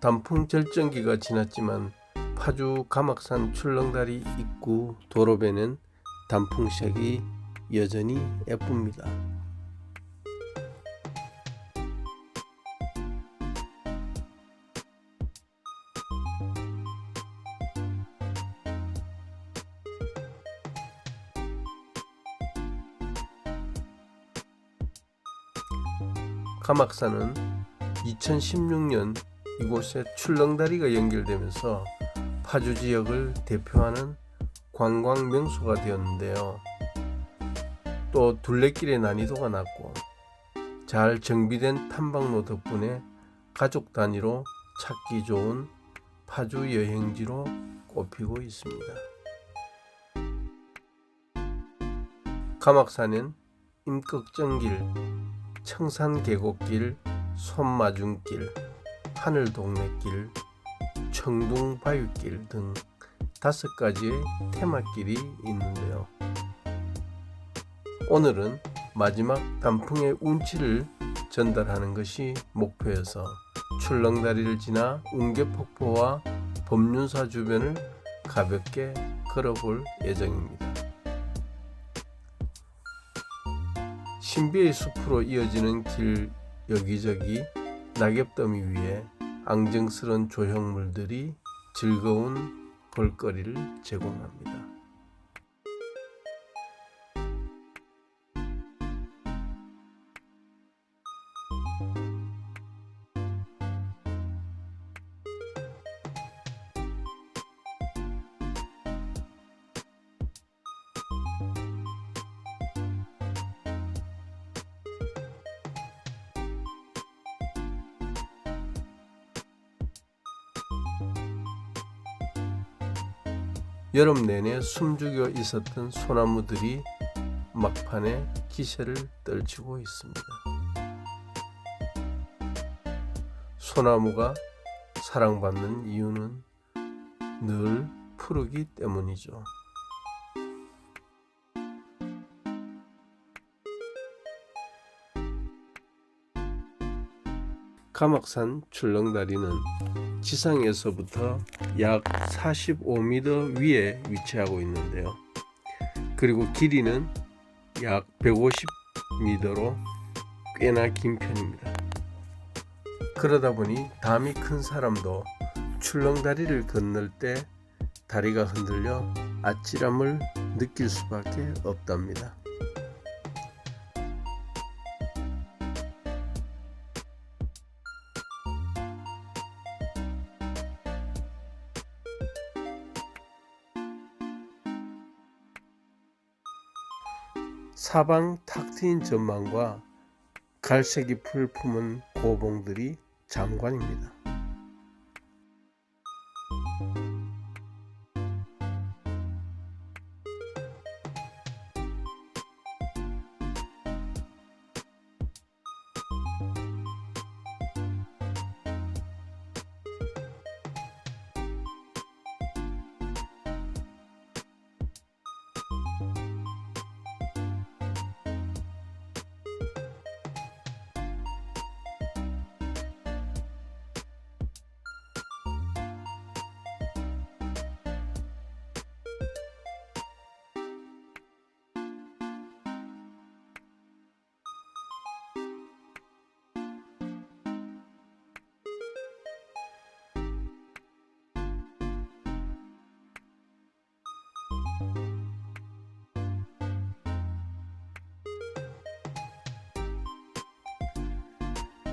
단풍 절정기가 지났지만 파주 가막산 출렁다리 입구 도로변은 단풍색이 여전히 예쁩니다. 가막산은 2016년 이곳에 출렁다리가 연결되면서 파주 지역을 대표하는 관광 명소가 되었는데요. 또 둘레길의 난이도가 낮고 잘 정비된 탐방로 덕분에 가족 단위로 찾기 좋은 파주 여행지로 꼽히고 있습니다. 가막산엔 임꺽정길, 청산계곡길, 손마중길, 하늘동네길, 청둥 바위길 등 다섯 가지의 테마길이 있는데요. 오늘은 마지막 단풍의 운치를 전달하는 것이 목표여서 출렁다리를 지나 웅계폭포와 법륜사 주변을 가볍게 걸어볼 예정입니다. 신비의 숲으로 이어지는 길 여기저기 낙엽더미 위에 앙증스런 조형물들이 즐거운 볼거리를 제공합니다. 여름 내내 숨죽여 있었던 소나무들이 막판에 기세를 떨치고 있습니다. 소나무가 사랑받는 이유는 늘 푸르기 때문이죠. 가막산 출렁다리는 지상에서부터 약 45m 위에 위치하고 있는데요. 그리고 길이는 약 150m로 꽤나 긴 편입니다. 그러다 보니 담이 큰 사람도 출렁다리를 건널 때 다리가 흔들려 아찔함을 느낄 수밖에 없답니다. 사방 탁 트인 전망과 갈색이 풀 품은 고봉들이 장관입니다.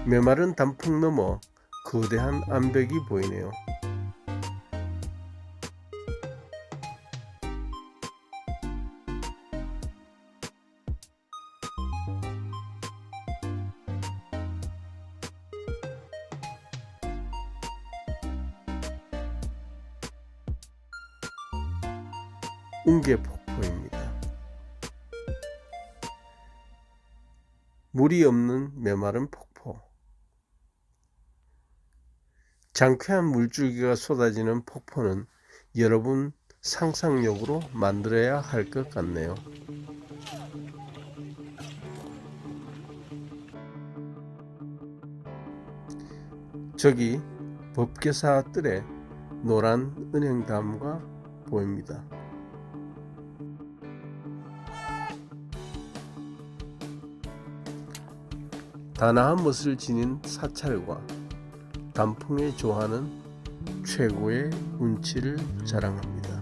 메마른 단풍 너머 거대한 암벽이 보이네요. 웅계 폭포입니다. 물이 없는 메마른 폭포. 장쾌한 물줄기가 쏟아지는 폭포는 여러분 상상력으로 만들어야 할 것 같네요. 저기 법계사 뜰에 노란 은행나무가 보입니다. 다나한 멋을 지닌 사찰과 단풍에 좋아하는 최고의 운치를 자랑합니다.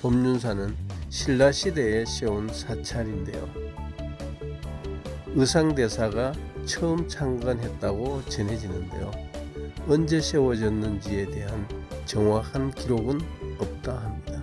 법륜사는 신라 시대에 세운 사찰인데요. 의상대사가 처음 창건했다고 전해지는데요. 언제 세워졌는지에 대한 정확한 기록은 없다 합니다.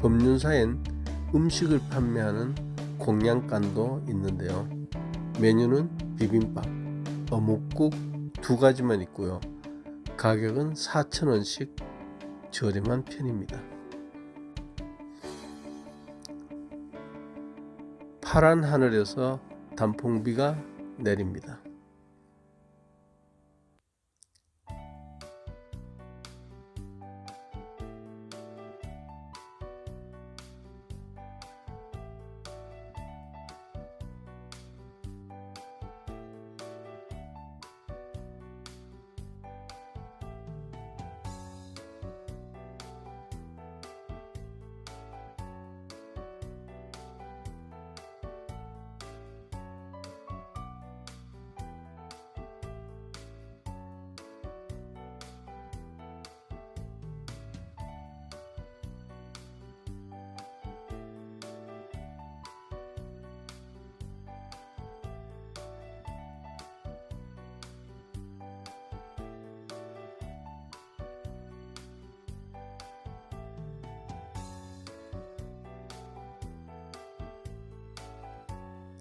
법륜사엔 음식을 판매하는 공양간도 있는데요. 메뉴는 비빔밥, 어묵국 두 가지만 있고요. 가격은 4,000원씩 저렴한 편입니다. 파란 하늘에서 단풍비가 내립니다.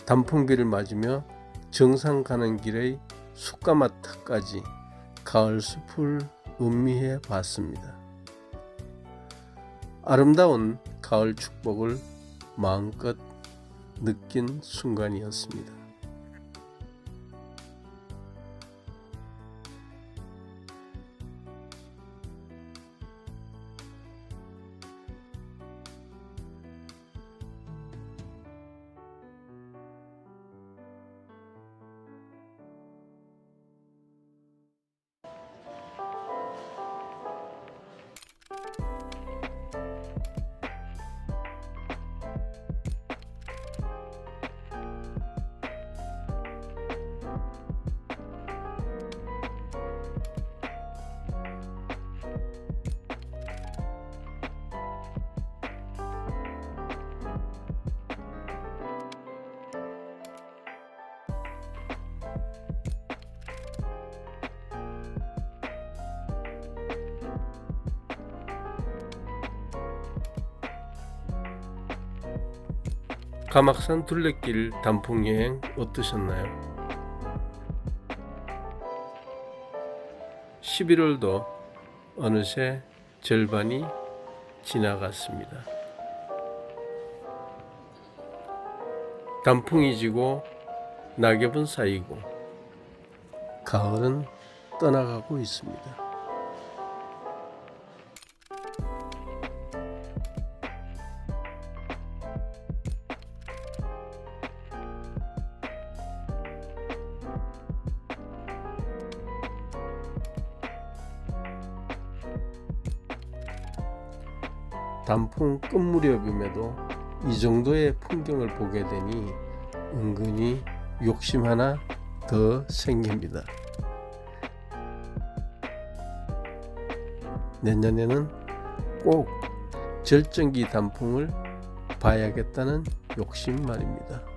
단풍비를 맞으며 정상 가는 길의 숯가마타까지 가을 숲을 음미해 봤습니다. 아름다운 가을 축복을 마음껏 느낀 순간이었습니다. 가막산 둘레길 단풍 여행 어떠셨나요? 11월도 어느새 절반이 지나갔습니다. 단풍이 지고 낙엽은 쌓이고 가을은 떠나가고 있습니다. 단풍 끝 무렵임에도 이 정도의 풍경을 보게 되니 은근히 욕심 하나 더 생깁니다. 내년에는 꼭 절정기 단풍을 봐야겠다는 욕심 말입니다.